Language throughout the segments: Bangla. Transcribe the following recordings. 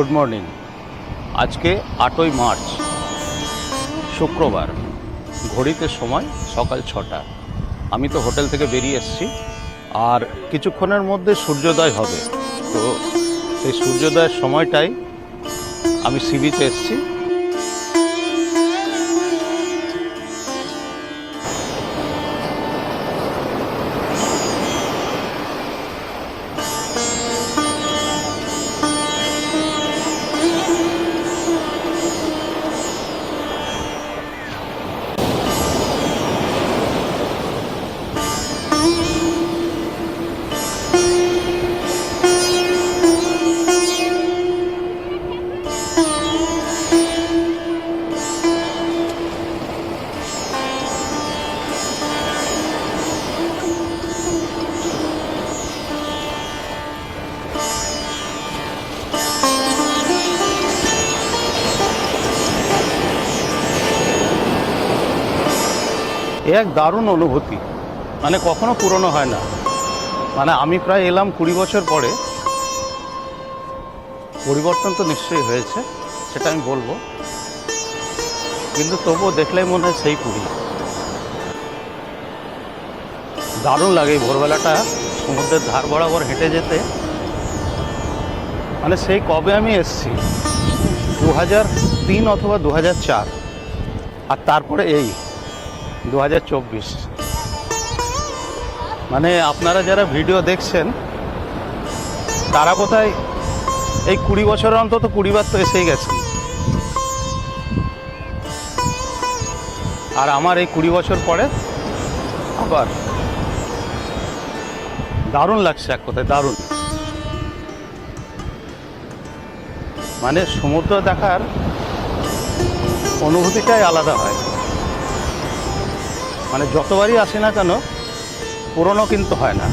Good morning. আজকে আটই মার্চ, শুক্রবার, ঘড়িতে সময় সকাল ছটা। আমি তো হোটেল থেকে বেরিয়ে এসেছি, আর কিছুক্ষণের মধ্যে সূর্যোদয় হবে। তো সেই সূর্যোদয়ের সময়টাই আমি সি বিচে এসেছি। এ এক দারুণ অনুভূতি। মানে কখনো পুরনো হয় না। মানে আমি প্রায় এলাম কুড়ি বছর পরে। পরিবর্তন তো নিশ্চয়ই হয়েছে, সেটা আমি বলব। কিন্তু তবুও দেখলেই মনে হয় সেই পুরী দারুণ লাগে এই ভোরবেলাটা সমুদ্রের ধার বরাবর হেঁটে যেতে। মানে সেই কবে আমি এসছি? দু হাজার তিন অথবা দু হাজার চার। আর তারপরে এই। দু হাজার চব্বিশ। মানে আপনারা যারা ভিডিও দেখছেন, তারা কোথায় এই কুড়ি বছর অন্তত কুড়িবার তো এসেই গেছেন। আর আমার এই কুড়ি বছর পরে আবার দারুণ লাগছে এক কথায়, দারুণ। মানে সমুদ্র দেখার অনুভূতিটাই আলাদা হয়। মানে যতবারই আসি না কেন পুরনো কিন্তু হয় না।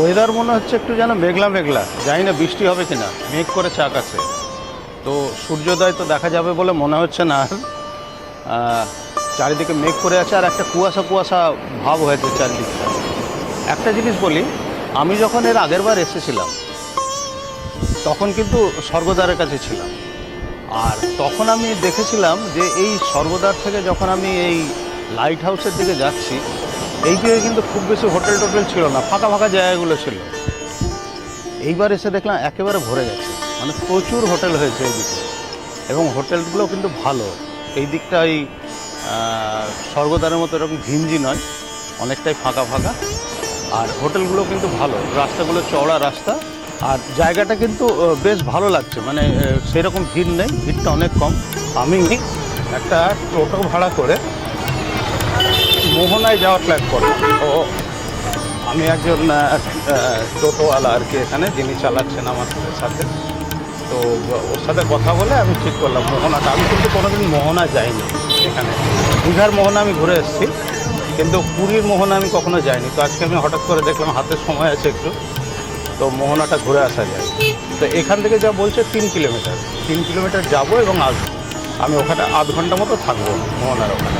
ওয়েদার মনে হচ্ছে একটু যেন মেঘলা মেঘলা। জানি না বৃষ্টি হবে কিনা, মেঘ করে করেছে আকাশে। তো সূর্যোদয় তো দেখা যাবে বলে মনে হচ্ছে না। চারিদিকে মেঘ করে আছে আর একটা কুয়াশা কুয়াশা ভাব হয়েছে চারিদিকটা একটা জিনিস বলি, আমি যখন এর আগের বার এসেছিলাম, তখন কিন্তু স্বর্গদ্বারের কাছে ছিলাম। আর তখন আমি দেখেছিলাম যে এই স্বর্গদ্বার থেকে যখন আমি এই লাইট হাউসের দিকে যাচ্ছি এই দিকে কিন্তু খুব বেশি হোটেল টোটেল ছিল না, ফাঁকা ফাঁকা জায়গাগুলো ছিল। এইবার এসে দেখলাম একেবারে ভরে গেছে মানে প্রচুর হোটেল হয়েছে এই দিকে। এবং হোটেলগুলো কিন্তু ভালো, এই দিকটা ওই স্বর্গদ্বারের মতো এরকম ঘিঞ্জি নয়, অনেকটাই ফাঁকা ফাঁকা। আর হোটেলগুলো কিন্তু ভালো, রাস্তাগুলো চওড়া রাস্তা, আর জায়গাটা কিন্তু বেশ ভালো লাগছে মানে সেরকম ভিড় নেই, ভিড়টা অনেক কম। আমি একটা টোটো ভাড়া করে মোহনায় যাওয়ার প্ল্যান করলাম তো আমি একজন টোটোওয়ালা আর কি এখানে যিনি চালাচ্ছেন আমার সাথে। তো ওর সাথে কথা বলে আমি ঠিক করলাম মোহনাটা। আমি কিন্তু কোনোদিন মোহনা যাইনি এখানে। দীঘার মোহনা আমি ঘুরে এসেছি কিন্তু পুরীর মোহনা আমি কখনো যাইনি। তো আজকে আমি হঠাৎ করে দেখলাম হাতে সময় আছে একটু। তো মোহনাটা ঘুরে আসা যায়। তো এখান থেকে যা বলছে তিন কিলোমিটার। তিন কিলোমিটার যাব এবং আসব। আমি ওখানে আধ ঘণ্টা মতো থাকব মোহনার ওখানে।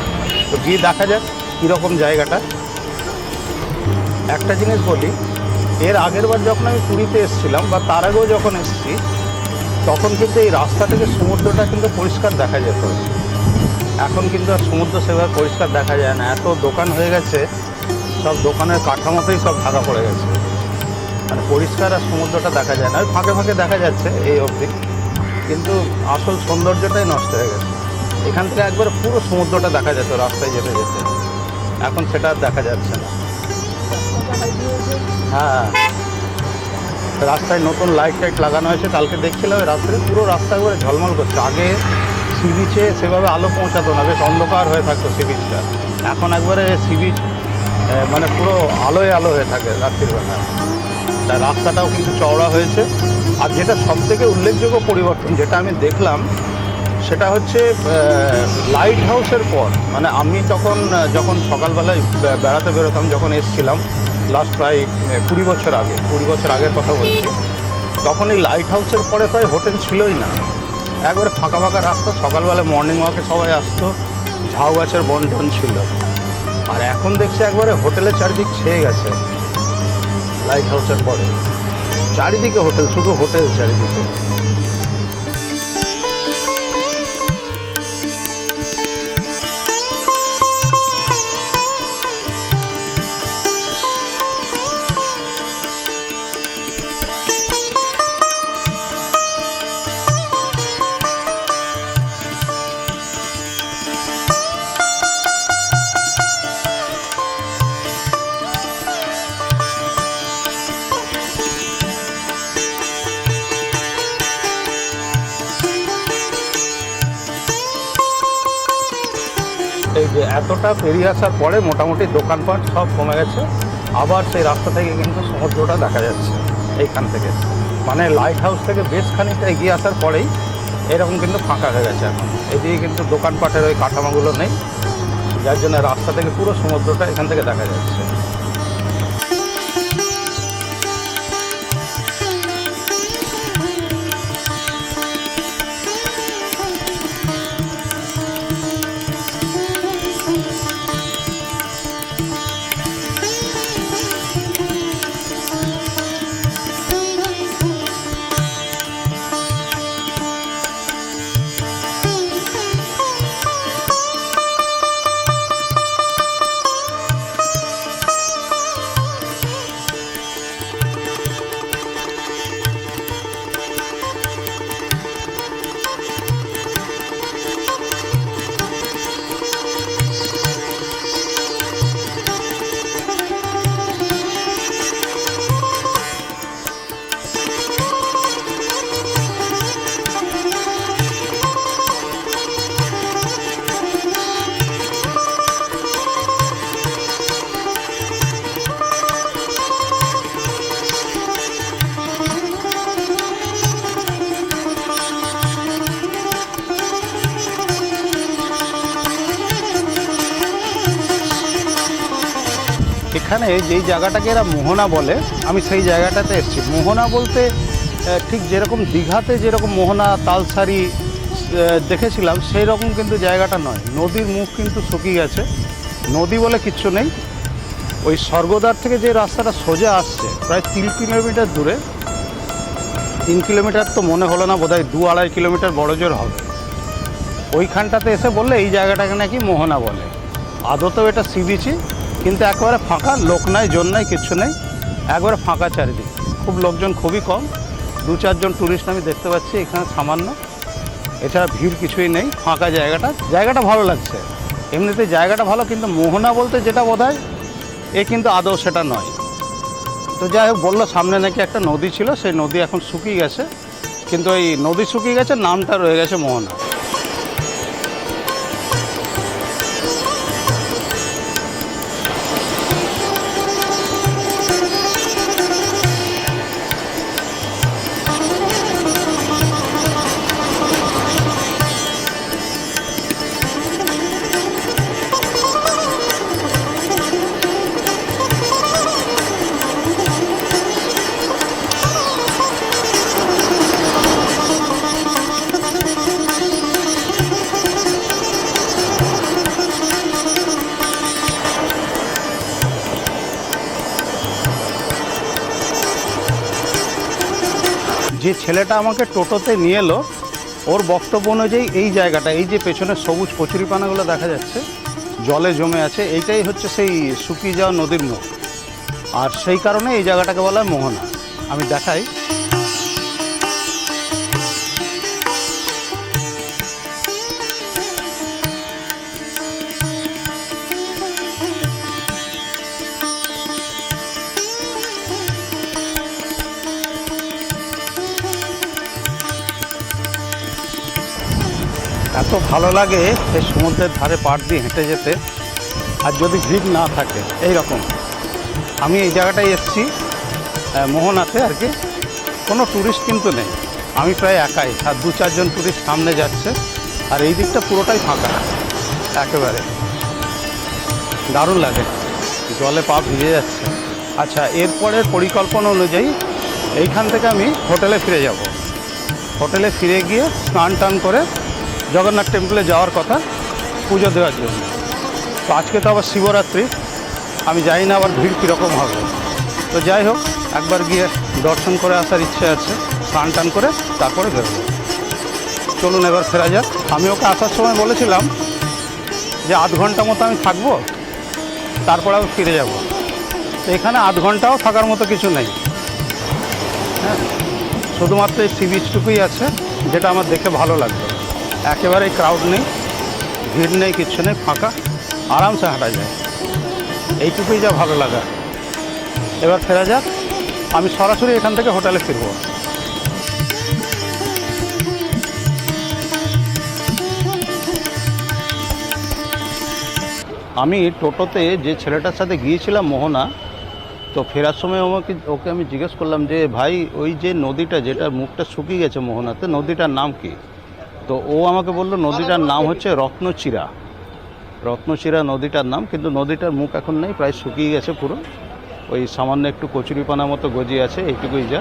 তো গিয়ে দেখা যাক। কীরকম জায়গাটা? একটা জিনিস বলি, এর আগের বার যখন আমি পুরীতে এসেছিলাম বা তার আগেও যখন এসেছি, তখন কিন্তু এই রাস্তা থেকে সমুদ্রটা কিন্তু পরিষ্কার দেখা যেত। এখন কিন্তু আর সমুদ্র সেভাবে পরিষ্কার দেখা যায় না। এত দোকান হয়ে গেছে, সব দোকানের কাঠামোতেই সব ঢাকা পড়ে গেছে। মানে পরিষ্কার আর সমুদ্রটা দেখা যায় না। ফাঁকে ফাঁকে দেখা যাচ্ছে এই অবধি। কিন্তু আসল সৌন্দর্যটাই নষ্ট হয়ে গেছে। এখান থেকে একবার পুরো সমুদ্রটা দেখা যেত, রাস্তায় যেতে যেতে। এখন সেটা দেখা যাচ্ছে না। হ্যাঁ। রাস্তায় নতুন লাইট টাইট লাগানো হয়েছে, কালকে দেখছিলাম রাত্রে পুরো রাস্তা করে ঝলমল করছে। আগে সি বিচে সেভাবে আলো পৌঁছাতো না, বেশ অন্ধকার হয়ে থাকতো সি বিচটা এখন একবারে সি বিচ মানে পুরো আলোয় আলো হয়ে থাকে রাত্রিবেলা তা রাস্তাটাও কিন্তু চওড়া হয়েছে। আর যেটা সব থেকে উল্লেখযোগ্য পরিবর্তন, যেটা আমি দেখলাম সেটা হচ্ছে লাইট হাউসের পর মানে আমি তখন যখন সকালবেলায় বেড়াতে বেরোতাম, যখন এসছিলাম লাস্ট প্রায় কুড়ি বছর আগে, কুড়ি বছর আগের কথা বলছি, তখন এই লাইট হাউসের পরে প্রায় হোটেল ছিলই না। একবারে ফাঁকা ফাঁকা রাস্তা, সকালবেলা মর্নিং ওয়াকে সবাই আসতো, ঝাউ গাছের বন্টন ছিল। আর এখন দেখছি একবারে হোটেলের চারিদিক ছেয়ে গেছে লাইট হাউসের পরে। চারিদিকে হোটেল, শুধু হোটেল চারিদিকে। যে এতটা পেরিয়ে আসার পরে মোটামুটি দোকানপাট সব কমে গেছে। আবার সেই রাস্তা থেকে কিন্তু সমুদ্রটা দেখা যাচ্ছে এইখান থেকে। মানে লাইট হাউস থেকে বেশ খানিকটা এগিয়ে আসার পরেই এরকম কিন্তু ফাঁকা হয়ে গেছে এখন। এদিকে কিন্তু দোকানপাটের ওই কাঠামোগুলো নেই। যার জন্য রাস্তা থেকে পুরো সমুদ্রটা এখান থেকে দেখা যাচ্ছে। এখানে যেই জায়গাটাকে এরা মোহনা বলে, আমি সেই জায়গাটাতে এসেছি। মোহনা বলতে ঠিক যেরকম দীঘাতে যেরকম মোহনা, তালসারি দেখেছিলাম সেই রকম কিন্তু জায়গাটা নয়। নদীর মুখ কিন্তু শুকিয়ে গেছে। নদী বলে কিচ্ছু নেই। ওই স্বর্গদ্বার থেকে যে রাস্তাটা সোজা আসছে, প্রায় তিন কিলোমিটার দূরে, তিন কিলোমিটার তো মনে হলো না, বোধহয় দু আড়াই কিলোমিটার বড় জোর হবে। ওইখানটাতে এসে বললে, এই জায়গাটাকে নাকি মোহনা বলে। আদতেও এটা সি বিচই কিন্তু একেবারে ফাঁকা, লোক নাই, জন নাই, কিচ্ছু নেই। একবারে ফাঁকা চারিদিক। খুব লোকজন খুবই কম। দু চারজন ট্যুরিস্ট আমি দেখতে পাচ্ছি, এখানে সামান্য। এছাড়া ভিড় কিছুই নেই, ফাঁকা জায়গাটা। জায়গাটা ভালো লাগছে। এমনিতে জায়গাটা ভালো, কিন্তু মোহনা বলতে যেটা বোধ এ কিন্তু আদৌ সেটা নয়। তো যাই হোক, বলল সামনে নাকি একটা নদী ছিল, সেই নদী এখন শুকিয়ে গেছে। কিন্তু এই নদী শুকিয়ে গেছে, নামটা রয়ে গেছে মোহনা। ছেলেটা আমাকে টোটোতে নিয়ে এলো। ওর বক্তব্য অনুযায়ী এই জায়গাটা, এই যে পেছনে সবুজ কচুরিপানাগুলো দেখা যাচ্ছে, জলে জমে আছে, এইটাই হচ্ছে সেই শুকিয়ে যাওয়া নদীর মুখ আর সেই কারণে এই জায়গাটাকে বলা হয় মোহনা। আমি দেখাই। ভালো লাগে এই সমুদ্রের ধারে পাড় দিয়ে হেঁটে যেতে। আর যদি ভিড় না থাকে এই রকম আমি এই জায়গাটায় এসেছি মোহনাতে আর কি। কোনো ট্যুরিস্ট কিন্তু নেই। আমি প্রায় একাই, আর দু চারজন ট্যুরিস্ট সামনে যাচ্ছে। আর এই দিকটা পুরোটাই ফাঁকা, একেবারে। দারুণ লাগে। জলে পা ভিজে যাচ্ছে। আচ্ছা এরপরের পরিকল্পনা অনুযায়ী এইখান থেকে আমি হোটেলে ফিরে যাব। হোটেলে ফিরে গিয়ে স্নান টান করে জগন্নাথ টেম্পলে যাওয়ার কথা, পুজো দেওয়ার জন্য। তো আজকে তো আবার শিবরাত্রি, আমি জানি না আবার ভিড় কীরকম হবে। তো যাই হোক, একবার গিয়ে দর্শন করে আসার ইচ্ছে আছে, স্নান টান করে তারপরে বেরোবো। চলুন এবার ফেরা যাক। আমি ওকে আসার সময় বলেছিলাম যে আধ ঘণ্টা মতো আমি থাকব, তারপর আমি ফিরে যাব। এখানে আধ ঘন্টাও থাকার মতো কিছু নেই। হ্যাঁ শুধুমাত্র এই সি বিচটুকুই আছে, যেটা আমার দেখে ভালো লাগবে একেবারেই ক্রাউড নেই, ভিড় নেই কিচ্ছু নেই, ফাঁকা, আরামসে হাঁটা যায়। এইটুকুই যা ভালো লাগা। এবার ফেরা যাক, আমি সরাসরি এখান থেকে হোটেলে ফিরবো। আমি টোটোতে যে ছেলেটার সাথে গিয়েছিলাম, মোহনা, তো ফেরার সময় আমাকে, ওকে আমি জিজ্ঞেস করলাম যে, ভাই, ওই যে নদীটা, যেটা মুখটা শুকিয়ে গেছে মোহনাতে, নদীটার নাম কি? তো ও আমাকে বলল, নদীটার নাম হচ্ছে রত্নচিরা। রত্নচিরা নদীটার নাম, কিন্তু নদীটার মুখ এখন নেই, প্রায় শুকিয়ে গেছে পুরো। ওই সামান্য একটু কচুরিপানা মতো গজি আছে, এইটুকুই যা।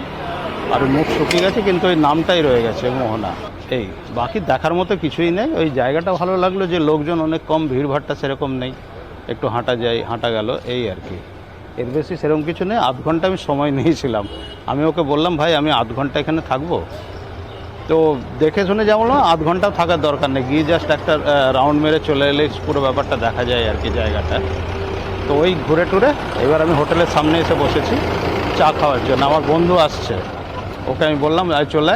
আর মুখ শুকিয়ে গেছে, কিন্তু ওই নামটাই রয়ে গেছে, মোহনা। এই, বাকি দেখার মতো কিছুই নেই। ওই জায়গাটা ভালো লাগল যে লোকজন অনেক কম, ভিড়ভাড়টা সেরকম নেই। একটু হাঁটা যায়, হাঁটা গেল, এই আর কি। এর বেশি সেরকম কিছু নেই, আধ ঘণ্টা আমি সময় নিয়েছিলাম। আমি ওকে বললাম, ভাই, আমি আধ ঘণ্টা এখানে থাকব? তো দেখে শুনে যেমন আধ ঘন্টাও থাকার দরকার নেই। গিয়ে জাস্ট একটা রাউন্ড মেরে চলে এলে পুরো ব্যাপারটা দেখা যায় আর কি জায়গাটা। তো ওই ঘুরে টুরে এবার আমি হোটেলের সামনে এসে বসেছি, চা খাওয়ার জন্য। আমার বন্ধু আসছে। ওকে আমি বললাম, আয় চলে।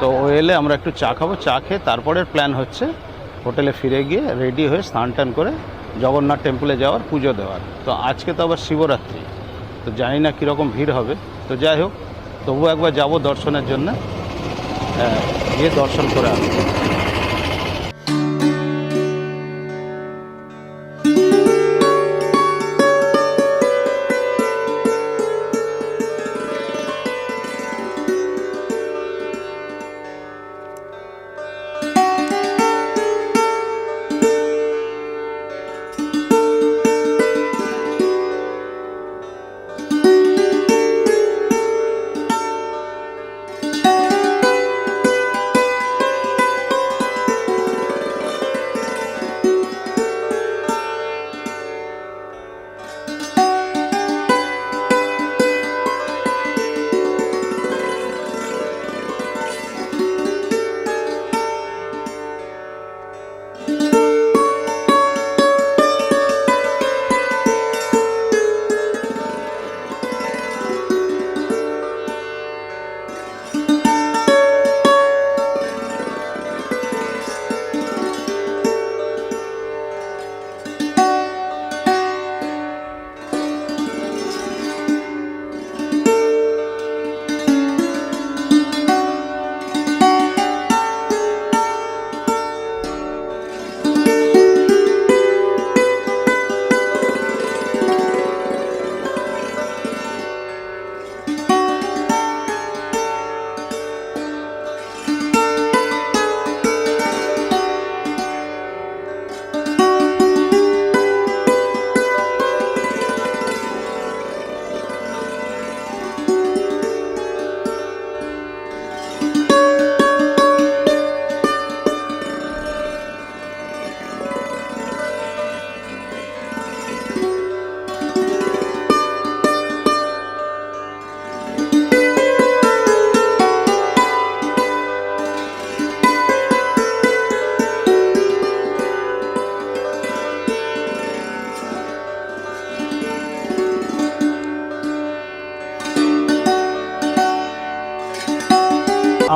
তো ও এলে আমরা একটু চা খাব। চা খেয়ে তারপরের প্ল্যান হচ্ছে হোটেলে ফিরে গিয়ে রেডি হয়ে স্নান টান করে জগন্নাথ টেম্পলে যাওয়ার পুজো দেওয়ার। তো আজকে তো আবার শিবরাত্রি। তো জানি না কীরকম ভিড় হবে। তো যাই হোক তবু একবার যাব দর্শনের জন্য। গিয়ে দর্শন করে।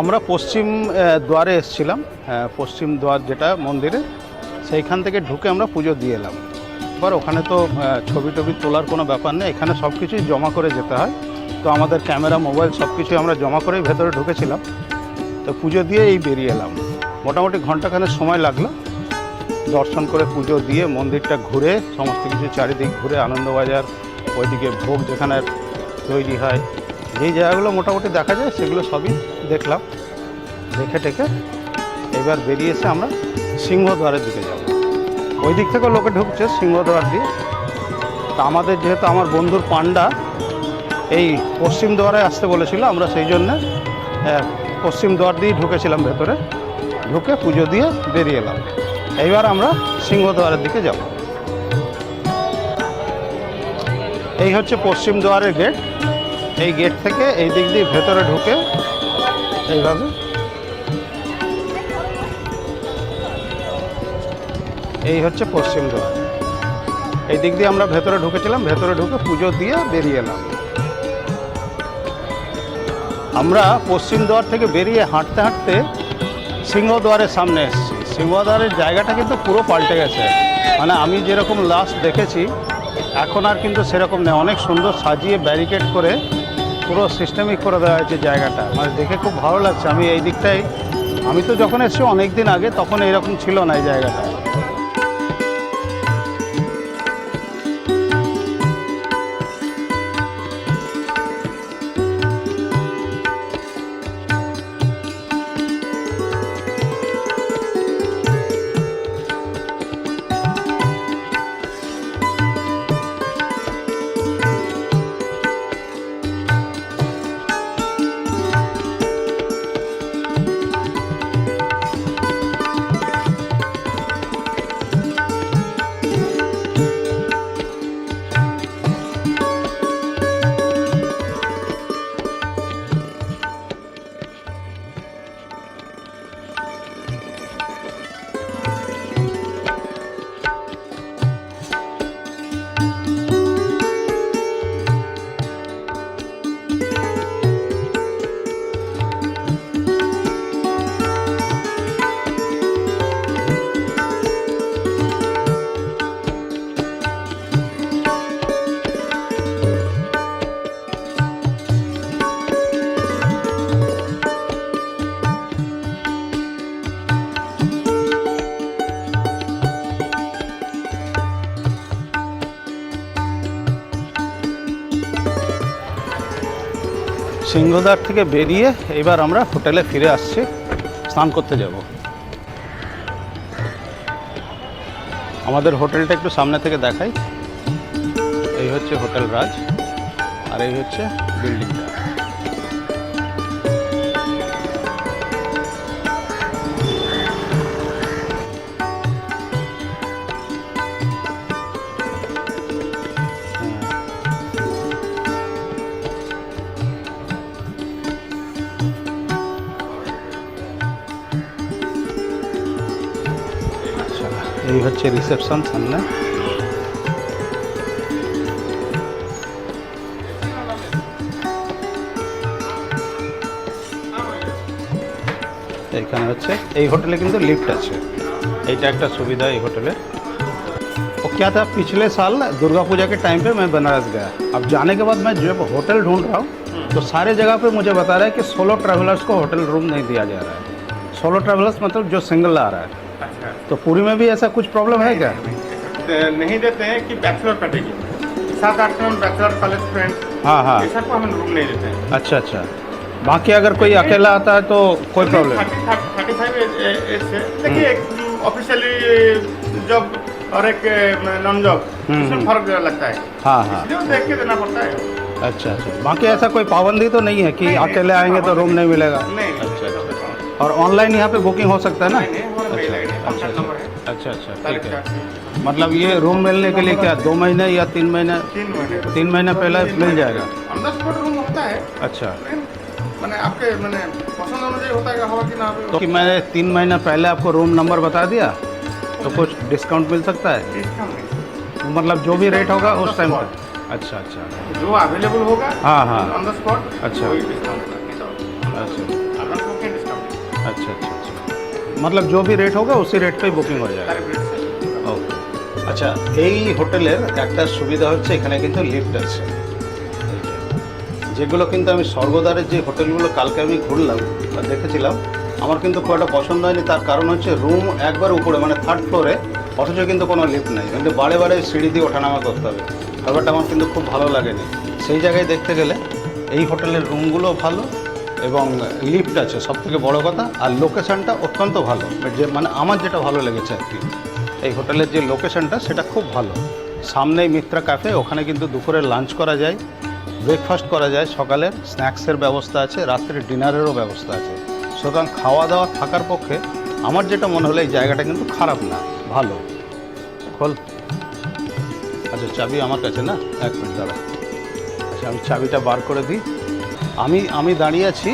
আমরা পশ্চিম দ্বারে এসেছিলাম। পশ্চিম দ্বার যেটা মন্দিরে, সেইখান থেকে ঢুকে আমরা পুজো দিয়ে এলাম। এবার ওখানে তো ছবি টবি তোলার কোনো ব্যাপার নেই। এখানে সব কিছুই জমা করে যেতে হয়। তো আমাদের ক্যামেরা, মোবাইল সব কিছুই আমরা জমা করেই ভেতরে ঢুকেছিলাম। তো পুজো দিয়ে এই বেরিয়ে এলাম। মোটামুটি ঘন্টাখানেক সময় লাগল। দর্শন করে পুজো দিয়ে মন্দিরটা ঘুরে, সমস্ত কিছু চারিদিক ঘুরে, আনন্দবাজার, ওইদিকে ভোগ যেখানে তৈরি হয় যেই জায়গাগুলো মোটামুটি দেখা যায় সেগুলো সবই দেখলাম। দেখে টেকে এবার বেরিয়ে এসে আমরা সিংহদ্বারের দিকে যাব। ওই দিক থেকেও লোকে ঢুকছে সিংহদ্বার দিয়ে। তা আমাদের যেহেতু আমার বন্ধুর পান্ডা, এই পশ্চিম দ্বারে আসতে বলেছিল, আমরা সেই জন্যে পশ্চিম দ্বার দিয়ে ঢুকেছিলাম ভেতরে। ঢুকে পুজো দিয়ে বেরিয়ে এলাম। এইবার আমরা সিংহদ্বারের দিকে যাব। এই হচ্ছে পশ্চিম দ্বারের গেট এই গেট থেকে এই দিক দিয়ে ভেতরে ঢুকে এইভাবে। এই হচ্ছে পশ্চিম দ্বার। এই দিক দিয়ে আমরা ভেতরে ঢুকেছিলাম, ভেতরে ঢুকে পুজো দিয়ে বেরিয়ে এলাম। আমরা পশ্চিম দ্বার থেকে বেরিয়ে হাঁটতে হাঁটতে সিংহদ্বারের সামনে এসেছি। সিংহদ্বারের জায়গাটা কিন্তু পুরো পাল্টে গেছে। মানে আমি যেরকম লাস্ট দেখেছি, এখন আর কিন্তু সেরকম নেই। অনেক সুন্দর সাজিয়ে ব্যারিকেড করে পুরো সিস্টেমিক করে দেওয়া হয়েছে জায়গাটা। মানে দেখে খুব ভালো লাগছে। আমি এই দিকটাই আমি তো যখন এসেছি অনেক দিন আগে, তখন এইরকম ছিল না এই জায়গাটা। সিংহদ্বার থেকে বেরিয়ে এবার আমরা হোটেলে ফিরে আসছি। স্নান করতে যাব। আমাদের হোটেলটা একটু সামনে থেকে দেখাই। এই হচ্ছে হোটেল রাজ, আর এই হচ্ছে বিল্ডিংটা। এই হচ্ছে রিসেপশন সামনে এইখানে হচ্ছে এই হোটেলে কিন্তু লিফট আছে এইটা একটা সুবিধা এই হোটেলে वो क्या था पिछले साल दुर्गा पूजा के टाइम पे मैं बनारस गया अब जाने के बाद मैं जब होटल ढूंढ रहा हूँ तो सारे जगह पे मुझे बता रहा है कि सोलो ट्रैवलर्स को होटल रूम नहीं दिया जा रहा है सोलो ट्रैवलर्स मतलब जो सिंगल आ रहा है अच्छा तो पूरी में भी ऐसा कुछ प्रॉब्लम है क्या? नहीं देते हैं कि बैचलर कैटेगरी सात आठ जन बैचलर कॉलेज फ्रेंड हाँ हाँ। ऐसा को हम रूम नहीं देते हैं। अच्छा अच्छा। बाकी अगर कोई अकेला आता है तो कोई प्रॉब्लम थर्टी फाइव एज से देखिए ऑफिशियली जॉब और एक नॉन जॉब हम्म, इसमें हम्म। फ़र्क लगता है। हाँ हाँ। देख के देना पड़ता है। अच्छा अच्छा। बाकी ऐसा कोई पाबंदी तो नहीं है कि अकेले आएँगे तो रूम नहीं मिलेगा? नहीं। और ऑनलाइन यहाँ पे बुकिंग हो सकता है ना? अच्छा अच्छा अच्छा अच्छा ठीक है। मतलब ये रूम मिलने के लिए क्या दो महीने या तीन महीने? तीन महीने। पहले मिल जाएगा? रूम होता है। अच्छा। मैंने आपके मैंने पसंद होता है हवा कि ना तो कि मैंने तीन महीने पहले आपको रूम नंबर बता दिया तो कुछ डिस्काउंट मिल सकता है? मतलब जो भी रेट होगा उस टाइम पर। अच्छा अच्छा। जो अवेलेबल होगा हाँ, हाँ। ऑन द स्पॉट अच्छा। तो अच्छा। अच्छा अच्छा अच्छा मतलब जो भी रेट होगा उसी रेट पे ही बुकिंग हो जाएगा तारीख रेट से ওকে আচ্ছা এই হোটেলের একটা সুবিধা হচ্ছে এখানে কিন্তু লিফট আছে এই যে। যেগুলো কিন্তু আমি স্বর্গদ্বারের যে হোটেলগুলো কালকে আমি ঘুরলাম বা দেখেছিলাম আমার কিন্তু খুব একটা পছন্দ হয়নি তার কারণ হচ্ছে রুম একবার উপরে মানে থার্ড ফ্লোরে অথচ কিন্তু কোনো লিফট নেই কিন্তু বারে বারে সিঁড়ি দিয়ে ওঠানামা করতে হবে ব্যাপারটা আমার কিন্তু খুব ভালো লাগেনি সেই জায়গায় দেখতে গেলে এই হোটেলের রুমগুলো ভালো এবং লিফট আছে সব থেকে বড়ো কথা, আর লোকেশানটা অত্যন্ত ভালো। যে মানে আমার যেটা ভালো লেগেছে আর কি, এই হোটেলের যে লোকেশনটা সেটা খুব ভালো। সামনেই মিত্রা ক্যাফে ওখানে কিন্তু দুপুরে লাঞ্চ করা যায় ব্রেকফাস্ট করা যায়, সকালের স্ন্যাক্সের ব্যবস্থা আছে রাত্রে ডিনারেরও ব্যবস্থা আছে। সুতরাং খাওয়া দাওয়া থাকার পক্ষে আমার যেটা মনে হলো, এই জায়গাটা কিন্তু খারাপ না, ভালো। খোল। আচ্ছা চাবি আমার কাছে না? এক মিনিট, দাঁড়া। আচ্ছা আমি চাবিটা বার করে দিই। আমি আমি দাঁড়িয়ে আছি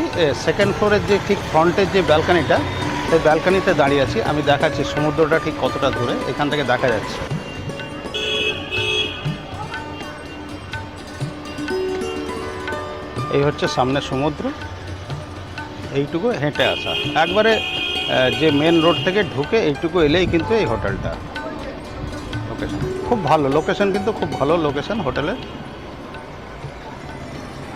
সেকেন্ড ফ্লোরের যে ঠিক ফ্রন্টের যে ব্যালকানিটা সেই ব্যালকানিতে দাঁড়িয়ে আছি। আমি দেখাচ্ছি, সমুদ্রটা ঠিক কতটা দূরে, এখান থেকে দেখা যাচ্ছে। এই হচ্ছে সামনে সমুদ্র। এইটুকু হেঁটে আসা। একবারে যে মেন রোড থেকে ঢুকে এইটুকু এলেই কিন্তু এই হোটেলটা লোকেশন খুব ভালো লোকেশন কিন্তু খুব ভালো লোকেশন হোটেলের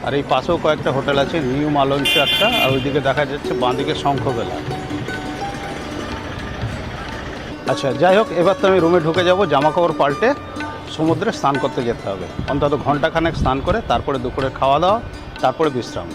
আর এই পাশেও কয়েকটা হোটেল আছে নিউ মালঞ্চ একটা, আর ওইদিকে দেখা যাচ্ছে বাঁদিকে শঙ্খবেলা। আচ্ছা যাই হোক, এবার তো আমি রুমে ঢুকে যাব, জামাকাপড় পাল্টে সমুদ্রে স্নান করতে যেতে হবে। অন্তত ঘন্টাখানেক স্নান করে, তারপরে দুপুরে খাওয়া দাওয়া, তারপরে বিশ্রাম।